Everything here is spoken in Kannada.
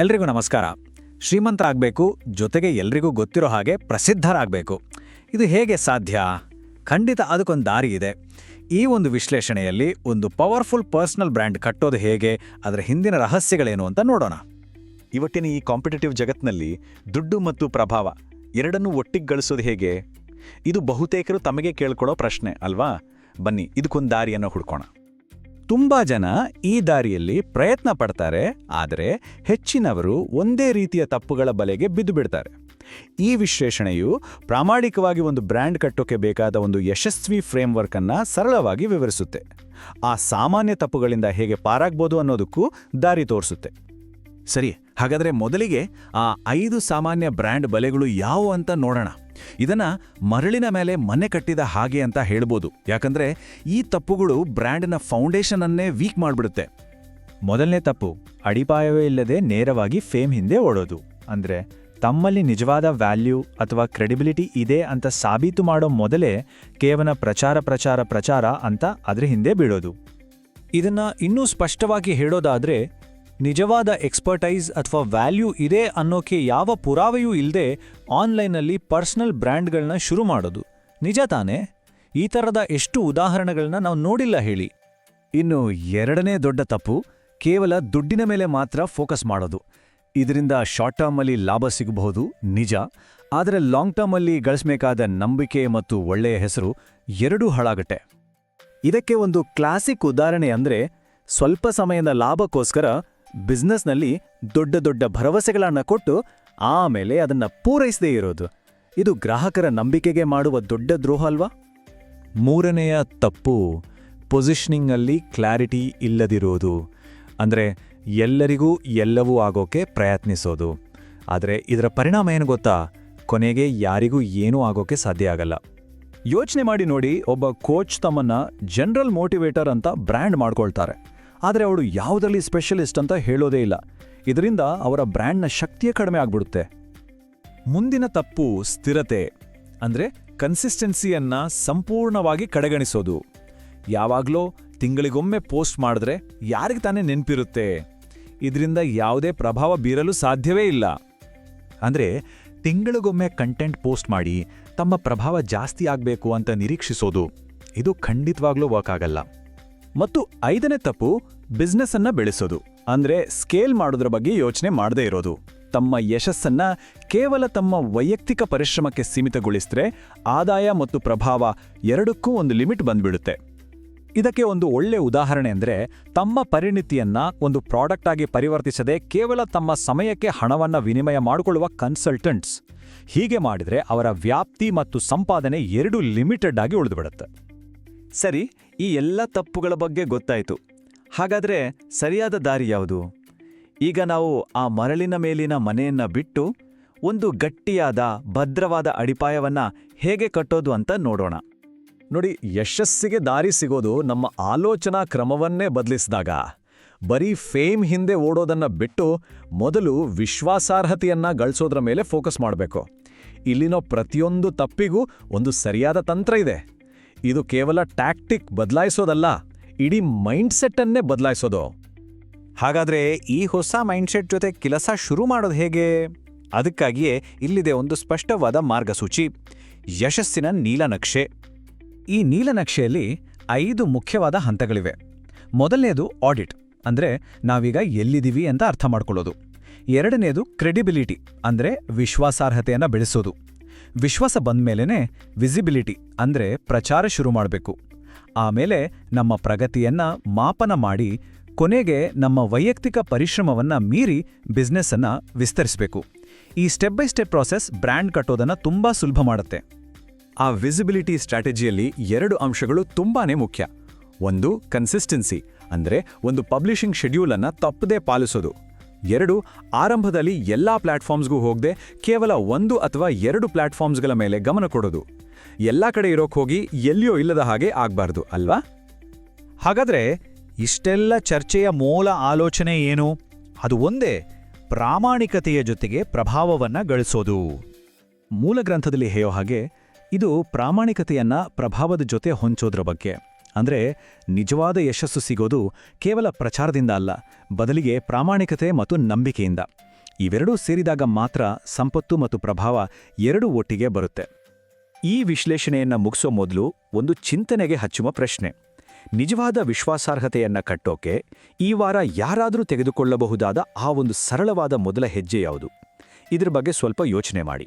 ಎಲ್ರಿಗೂ ನಮಸ್ಕಾರ. ಶ್ರೀಮಂತರಾಗಬೇಕು, ಜೊತೆಗೆ ಎಲ್ರಿಗೂ ಗೊತ್ತಿರೋ ಹಾಗೆ ಪ್ರಸಿದ್ಧರಾಗಬೇಕು. ಇದು ಹೇಗೆ ಸಾಧ್ಯ? ಖಂಡಿತ ಅದಕ್ಕೊಂದು ದಾರಿ ಇದೆ. ಈ ಒಂದು ವಿಶ್ಲೇಷಣೆಯಲ್ಲಿ ಒಂದು ಪವರ್ಫುಲ್ ಪರ್ಸ್ನಲ್ ಬ್ರ್ಯಾಂಡ್ ಕಟ್ಟೋದು ಹೇಗೆ, ಅದರ ಹಿಂದಿನ ರಹಸ್ಯಗಳೇನು ಅಂತ ನೋಡೋಣ. ಇವತ್ತಿನ ಈ ಕಾಂಪಿಟೇಟಿವ್ ಜಗತ್ತಿನಲ್ಲಿ ದುಡ್ಡು ಮತ್ತು ಪ್ರಭಾವ ಎರಡನ್ನೂ ಒಟ್ಟಿಗೆ ಗಳಿಸೋದು ಹೇಗೆ? ಇದು ಬಹುತೇಕರು ತಮಗೆ ಕೇಳ್ಕೊಳ್ಳೋ ಪ್ರಶ್ನೆ, ಅಲ್ವಾ? ಬನ್ನಿ, ಇದಕ್ಕೊಂದು ದಾರಿಯನ್ನು ಹುಡ್ಕೋಣ. ತುಂಬಾ ಜನ ಈ ದಾರಿಯಲ್ಲಿ ಪ್ರಯತ್ನ ಪಡ್ತಾರೆ, ಆದರೆ ಹೆಚ್ಚಿನವರು ಒಂದೇ ರೀತಿಯ ತಪ್ಪುಗಳ ಬಲೆಗೆ ಬಿದ್ದು ಬಿಡ್ತಾರೆ. ಈ ವಿಶ್ಲೇಷಣೆಯು ಪ್ರಾಮಾಣಿಕವಾಗಿ ಒಂದು ಬ್ರ್ಯಾಂಡ್ ಕಟ್ಟೋಕೆ ಬೇಕಾದ ಒಂದು ಯಶಸ್ವಿ ಫ್ರೇಮ್ವರ್ಕ್ ಅನ್ನ ಸರಳವಾಗಿ ವಿವರಿಸುತ್ತೆ. ಆ ಸಾಮಾನ್ಯ ತಪ್ಪುಗಳಿಂದ ಹೇಗೆ ಪಾರಾಗ್ಬೋದು ಅನ್ನೋದಕ್ಕೂ ದಾರಿ ತೋರಿಸುತ್ತೆ. ಸರಿ, ಹಾಗಾದರೆ ಮೊದಲಿಗೆ ಆ ಐದು ಸಾಮಾನ್ಯ ಬ್ರ್ಯಾಂಡ್ ಬಲೆಗಳು ಯಾವುವು ಅಂತ ನೋಡೋಣ. ಇದನ್ನ ಮರಳಿನ ಮೇಲೆ ಮನೆ ಕಟ್ಟಿದ ಹಾಗೆ ಅಂತ ಹೇಳ್ಬೋದು. ಯಾಕಂದ್ರೆ ಈ ತಪ್ಪುಗಳು ಬ್ರ್ಯಾಂಡ್ನ ಫೌಂಡೇಶನ್ ಅನ್ನೇ ವೀಕ್ ಮಾಡಿಬಿಡುತ್ತೆ. ಮೊದಲನೇ ತಪ್ಪು, ಅಡಿಪಾಯವೇ ಇಲ್ಲದೆ ನೇರವಾಗಿ ಫೇಮ್ ಹಿಂದೆ ಓಡೋದು. ಅಂದ್ರೆ ತಮ್ಮಲ್ಲಿ ನಿಜವಾದ ವ್ಯಾಲ್ಯೂ ಅಥವಾ ಕ್ರೆಡಿಬಿಲಿಟಿ ಇದೆ ಅಂತ ಸಾಬೀತು ಮಾಡೋ ಮೊದಲೇ ಕೇವಲ ಪ್ರಚಾರ ಪ್ರಚಾರ ಪ್ರಚಾರ ಅಂತ ಅದ್ರ ಹಿಂದೆ ಬೀಳೋದು. ಇದನ್ನ ಇನ್ನೂ ಸ್ಪಷ್ಟವಾಗಿ ಹೇಳೋದಾದ್ರೆ ನಿಜವಾದ ಎಕ್ಸ್ಪರ್ಟೈಸ್ ಅಥವಾ ವ್ಯಾಲ್ಯೂ ಇದೆ ಅನ್ನೋಕೆ ಯಾವ ಪುರಾವೆಯೂ ಇಲ್ಲದೆ ಆನ್ಲೈನಲ್ಲಿ ಪರ್ಸನಲ್ ಬ್ರ್ಯಾಂಡ್ಗಳನ್ನ ಶುರು ಮಾಡೋದು. ನಿಜ ತಾನೇ? ಈ ಥರದ ಎಷ್ಟು ಉದಾಹರಣೆಗಳನ್ನ ನಾವು ನೋಡಿಲ್ಲ ಹೇಳಿ. ಇನ್ನು ಎರಡನೇ ದೊಡ್ಡ ತಪ್ಪು, ಕೇವಲ ದುಡ್ಡಿನ ಮೇಲೆ ಮಾತ್ರ ಫೋಕಸ್ ಮಾಡೋದು. ಇದರಿಂದ ಶಾರ್ಟ್ ಟರ್ಮಲ್ಲಿ ಲಾಭ ಸಿಗಬಹುದು, ನಿಜ. ಆದರೆ ಲಾಂಗ್ ಟರ್ಮಲ್ಲಿ ಗಳಿಸಬೇಕಾದ ನಂಬಿಕೆ ಮತ್ತು ಒಳ್ಳೆಯ ಹೆಸರು ಎರಡೂ ಹಾಳಾಗತ್ತೆ. ಇದಕ್ಕೆ ಒಂದು ಕ್ಲಾಸಿಕ್ ಉದಾಹರಣೆ ಅಂದ್ರೆ, ಸ್ವಲ್ಪ ಸಮಯದ ಲಾಭಕ್ಕೋಸ್ಕರ ಬಿಸ್ನೆಸ್ನಲ್ಲಿ ದೊಡ್ಡ ದೊಡ್ಡ ಭರವಸೆಗಳನ್ನ ಕೊಟ್ಟು ಆಮೇಲೆ ಅದನ್ನ ಪೂರೈಸದೇ ಇರೋದು. ಇದು ಗ್ರಾಹಕರ ನಂಬಿಕೆಗೆ ಮಾಡುವ ದೊಡ್ಡ ದ್ರೋಹ ಅಲ್ವಾ? ಮೂರನೆಯ ತಪ್ಪು ಪೊಸಿಷನಿಂಗಲ್ಲಿ ಕ್ಲಾರಿಟಿ ಇಲ್ಲದಿರೋದು. ಅಂದರೆ ಎಲ್ಲರಿಗೂ ಎಲ್ಲವೂ ಆಗೋಕೆ ಪ್ರಯತ್ನಿಸೋದು. ಆದರೆ ಇದರ ಪರಿಣಾಮ ಏನು ಗೊತ್ತಾ? ಕೊನೆಗೆ ಯಾರಿಗೂ ಏನೂ ಆಗೋಕೆ ಸಾಧ್ಯ ಆಗಲ್ಲ. ಯೋಚನೆ ಮಾಡಿ ನೋಡಿ, ಒಬ್ಬ ಕೋಚ್ ತಮ್ಮನ್ನ ಜನರಲ್ ಮೋಟಿವೇಟರ್ ಅಂತ ಬ್ರ್ಯಾಂಡ್ ಮಾಡ್ಕೊಳ್ತಾರೆ. ಆದರೆ ಅವಳು ಯಾವುದರಲ್ಲಿ ಸ್ಪೆಷಲಿಸ್ಟ್ ಅಂತ ಹೇಳೋದೇ ಇಲ್ಲ. ಇದರಿಂದ ಅವರ ಬ್ರ್ಯಾಂಡ್ನ ಶಕ್ತಿಯೇ ಕಡಿಮೆ ಆಗ್ಬಿಡುತ್ತೆ. ಮುಂದಿನ ತಪ್ಪು ಸ್ಥಿರತೆ, ಅಂದರೆ ಕನ್ಸಿಸ್ಟೆನ್ಸಿಯನ್ನ ಸಂಪೂರ್ಣವಾಗಿ ಕಡೆಗಣಿಸೋದು. ಯಾವಾಗಲೋ ತಿಂಗಳಿಗೊಮ್ಮೆ ಪೋಸ್ಟ್ ಮಾಡಿದ್ರೆ ಯಾರಿಗೆ ತಾನೇ ನೆನ್ಪಿರುತ್ತೆ? ಇದರಿಂದ ಯಾವುದೇ ಪ್ರಭಾವ ಬೀರಲು ಸಾಧ್ಯವೇ ಇಲ್ಲ. ಅಂದರೆ ತಿಂಗಳಿಗೊಮ್ಮೆ ಕಂಟೆಂಟ್ ಪೋಸ್ಟ್ ಮಾಡಿ ತಮ್ಮ ಪ್ರಭಾವ ಜಾಸ್ತಿ ಆಗಬೇಕು ಅಂತ ನಿರೀಕ್ಷಿಸೋದು, ಇದು ಖಂಡಿತವಾಗ್ಲೂ ವರ್ಕ್ ಆಗಲ್ಲ. ಮತ್ತು ಐದನೇ ತಪ್ಪು ಬಿಸ್ನೆಸ್ ಅನ್ನ ಬೆಳೆಸೋದು, ಅಂದ್ರೆ ಸ್ಕೇಲ್ ಮಾಡೋದ್ರ ಬಗ್ಗೆ ಯೋಚನೆ ಮಾಡದೇ ಇರೋದು. ತಮ್ಮ ಯಶಸ್ಸನ್ನ ಕೇವಲ ತಮ್ಮ ವೈಯಕ್ತಿಕ ಪರಿಶ್ರಮಕ್ಕೆ ಸೀಮಿತಗೊಳಿಸಿದ್ರೆ ಆದಾಯ ಮತ್ತು ಪ್ರಭಾವ ಎರಡಕ್ಕೂ ಒಂದು ಲಿಮಿಟ್ ಬಂದ್ಬಿಡುತ್ತೆ. ಇದಕ್ಕೆ ಒಂದು ಒಳ್ಳೆ ಉದಾಹರಣೆ ಅಂದ್ರೆ ತಮ್ಮ ಪರಿಣಿತಿಯನ್ನ ಒಂದು ಪ್ರಾಡಕ್ಟ್ ಆಗಿ ಪರಿವರ್ತಿಸದೆ ಕೇವಲ ತಮ್ಮ ಸಮಯಕ್ಕೆ ಹಣವನ್ನ ವಿನಿಮಯ ಮಾಡಿಕೊಳ್ಳುವ ಕನ್ಸಲ್ಟೆಂಟ್ಸ್. ಹೀಗೆ ಮಾಡಿದ್ರೆ ಅವರ ವ್ಯಾಪ್ತಿ ಮತ್ತು ಸಂಪಾದನೆ ಎರಡೂ ಲಿಮಿಟೆಡ್ ಆಗಿ ಉಳಿದುಬಿಡುತ್ತೆ. ಸರಿ ಈ ಎಲ್ಲ ತಪ್ಪುಗಳ ಬಗ್ಗೆ ಗೊತ್ತಾಯಿತು. ಹಾಗಾದ್ರೆ ಸರಿಯಾದ ದಾರಿ ಯಾವುದು? ಈಗ ನಾವು ಆ ಮರಳಿನ ಮೇಲಿನ ಮನೆಯನ್ನ ಬಿಟ್ಟು ಒಂದು ಗಟ್ಟಿಯಾದ, ಭದ್ರವಾದ ಅಡಿಪಾಯವನ್ನ ಹೇಗೆ ಕಟ್ಟೋದು ಅಂತ ನೋಡೋಣ. ನೋಡಿ, ಯಶಸ್ಸಿಗೆ ದಾರಿ ಸಿಗೋದು ನಮ್ಮ ಆಲೋಚನಾ ಕ್ರಮವನ್ನೇ ಬದಲಿಸಿದಾಗ. ಬರೀ ಫೇಮ್ ಹಿಂದೆ ಓಡೋದನ್ನ ಬಿಟ್ಟು ಮೊದಲು ವಿಶ್ವಾಸಾರ್ಹತೆಯನ್ನ ಗಳಿಸೋದ್ರ ಮೇಲೆ ಫೋಕಸ್ ಮಾಡಬೇಕು. ಇಲ್ಲಿನೋ ಪ್ರತಿಯೊಂದು ತಪ್ಪಿಗೂ ಒಂದು ಸರಿಯಾದ ತಂತ್ರ ಇದೆ. ಇದು ಕೇವಲ ಟ್ಯಾಕ್ಟಿಕ್ ಬದಲಾಯಿಸೋದಲ್ಲ, ಇಡೀ ಮೈಂಡ್ಸೆಟ್ಟನ್ನೇ ಬದಲಾಯಿಸೋದು. ಹಾಗಾದ್ರೆ ಈ ಹೊಸ ಮೈಂಡ್ಸೆಟ್ ಜೊತೆ ಕೆಲಸ ಶುರು ಮಾಡೋದು ಹೇಗೆ? ಅದಕ್ಕಾಗಿಯೇ ಇಲ್ಲಿದೆ ಒಂದು ಸ್ಪಷ್ಟವಾದ ಮಾರ್ಗಸೂಚಿ. ಯಶಸ್ಸಿನ ನೀಲನಕ್ಷೆ ಈ ನೀಲನಕ್ಷೆಯಲ್ಲಿ ಐದು ಮುಖ್ಯವಾದ ಹಂತಗಳಿವೆ. ಮೊದಲನೆಯದು ಆಡಿಟ್ ಅಂದರೆ ನಾವೀಗ ಎಲ್ಲಿದ್ದೀವಿ ಅಂತ ಅರ್ಥ ಮಾಡ್ಕೊಳ್ಳೋದು. ಎರಡನೇದು ಕ್ರೆಡಿಬಿಲಿಟಿ ಅಂದರೆ ವಿಶ್ವಾಸಾರ್ಹತೆಯನ್ನು ಬೆಳೆಸೋದು. ವಿಶ್ವಾಸ ಬಂದ್ಮೇಲೆನೆ ವಿಸಿಬಿಲಿಟಿ ಅಂದ್ರೆ ಪ್ರಚಾರ ಶುರು ಮಾಡಬೇಕು. ಆಮೇಲೆ ನಮ್ಮ ಪ್ರಗತಿಯನ್ನ ಮಾಪನ ಮಾಡಿ ಕೊನೆಗೆ ನಮ್ಮ ವೈಯಕ್ತಿಕ ಪರಿಶ್ರಮವನ್ನ ಮೀರಿ ಬಿಸ್ನೆಸ್ಸನ್ನು ವಿಸ್ತರಿಸಬೇಕು. ಈ step by step process brand ಕಟ್ಟೋದನ್ನ ತುಂಬಾ ಸುಲಭ ಮಾಡುತ್ತೆ. ಆ ವಿಸಿಬಿಲಿಟಿ ಸ್ಟ್ರಾಟಜಿಯಲ್ಲಿ ಎರಡು ಅಂಶಗಳು ತುಂಬಾನೇ ಮುಖ್ಯ. ಒಂದು ಕನ್ಸಿಸ್ಟೆನ್ಸಿ ಅಂದ್ರೆ ಒಂದು ಪಬ್ಲಿಷಿಂಗ್ ಶೆಡ್ಯೂಲನ್ನು ತಪ್ಪದೇ ಪಾಲಿಸೋದು. ಎರಡು, ಆರಂಭದಲ್ಲಿ ಎಲ್ಲ ಪ್ಲಾಟ್ಫಾರ್ಮ್ಸ್ಗೂ ಹೋಗದೆ ಕೇವಲ ಒಂದು ಅಥವಾ ಎರಡು ಪ್ಲಾಟ್ಫಾರ್ಮ್ಸ್ಗಳ ಮೇಲೆ ಗಮನ ಕೊಡೋದು. ಎಲ್ಲ ಕಡೆ ಇರೋಕೆ ಹೋಗಿ ಎಲ್ಲಿಯೋ ಇಲ್ಲದ ಹಾಗೆ ಆಗಬಾರ್ದು, ಅಲ್ವಾ? ಹಾಗಾದರೆ ಇಷ್ಟೆಲ್ಲ ಚರ್ಚೆಯ ಮೂಲ ಆಲೋಚನೆ ಏನು? ಅದು ಒಂದೇ, ಪ್ರಾಮಾಣಿಕತೆಯ ಜೊತೆಗೆ ಪ್ರಭಾವವನ್ನು ಗಳಿಸೋದು. ಮೂಲ ಗ್ರಂಥದಲ್ಲಿ ಹೇಳೋ ಹಾಗೆ, ಇದು ಪ್ರಾಮಾಣಿಕತೆಯನ್ನು ಪ್ರಭಾವದ ಜೊತೆ ಹೊಂಚೋದ್ರ ಬಗ್ಗೆ. ಅಂದ್ರೆ ನಿಜವಾದ ಯಶಸ್ಸು ಸಿಗೋದು ಕೇವಲ ಪ್ರಚಾರದಿಂದ ಅಲ್ಲ, ಬದಲಿಗೆ ಪ್ರಾಮಾಣಿಕತೆ ಮತ್ತು ನಂಬಿಕೆಯಿಂದ. ಇವೆರಡೂ ಸೇರಿದಾಗ ಮಾತ್ರ ಸಂಪತ್ತು ಮತ್ತು ಪ್ರಭಾವ ಎರಡೂ ಒಟ್ಟಿಗೆ ಬರುತ್ತೆ. ಈ ವಿಶ್ಲೇಷಣೆಯನ್ನ ಮುಗಿಸೋ ಮೊದಲು ಒಂದು ಚಿಂತನೆಗೆ ಹಚ್ಚುವ ಪ್ರಶ್ನೆ. ನಿಜವಾದ ವಿಶ್ವಾಸಾರ್ಹತೆಯನ್ನು ಕಟ್ಟೋಕೆ ಈ ವಾರ ಯಾರಾದರೂ ತೆಗೆದುಕೊಳ್ಳಬಹುದಾದ ಆ ಒಂದು ಸರಳವಾದ ಮೊದಲ ಹೆಜ್ಜೆ ಯಾವುದು? ಇದರ ಬಗ್ಗೆ ಸ್ವಲ್ಪ ಯೋಚನೆ ಮಾಡಿ.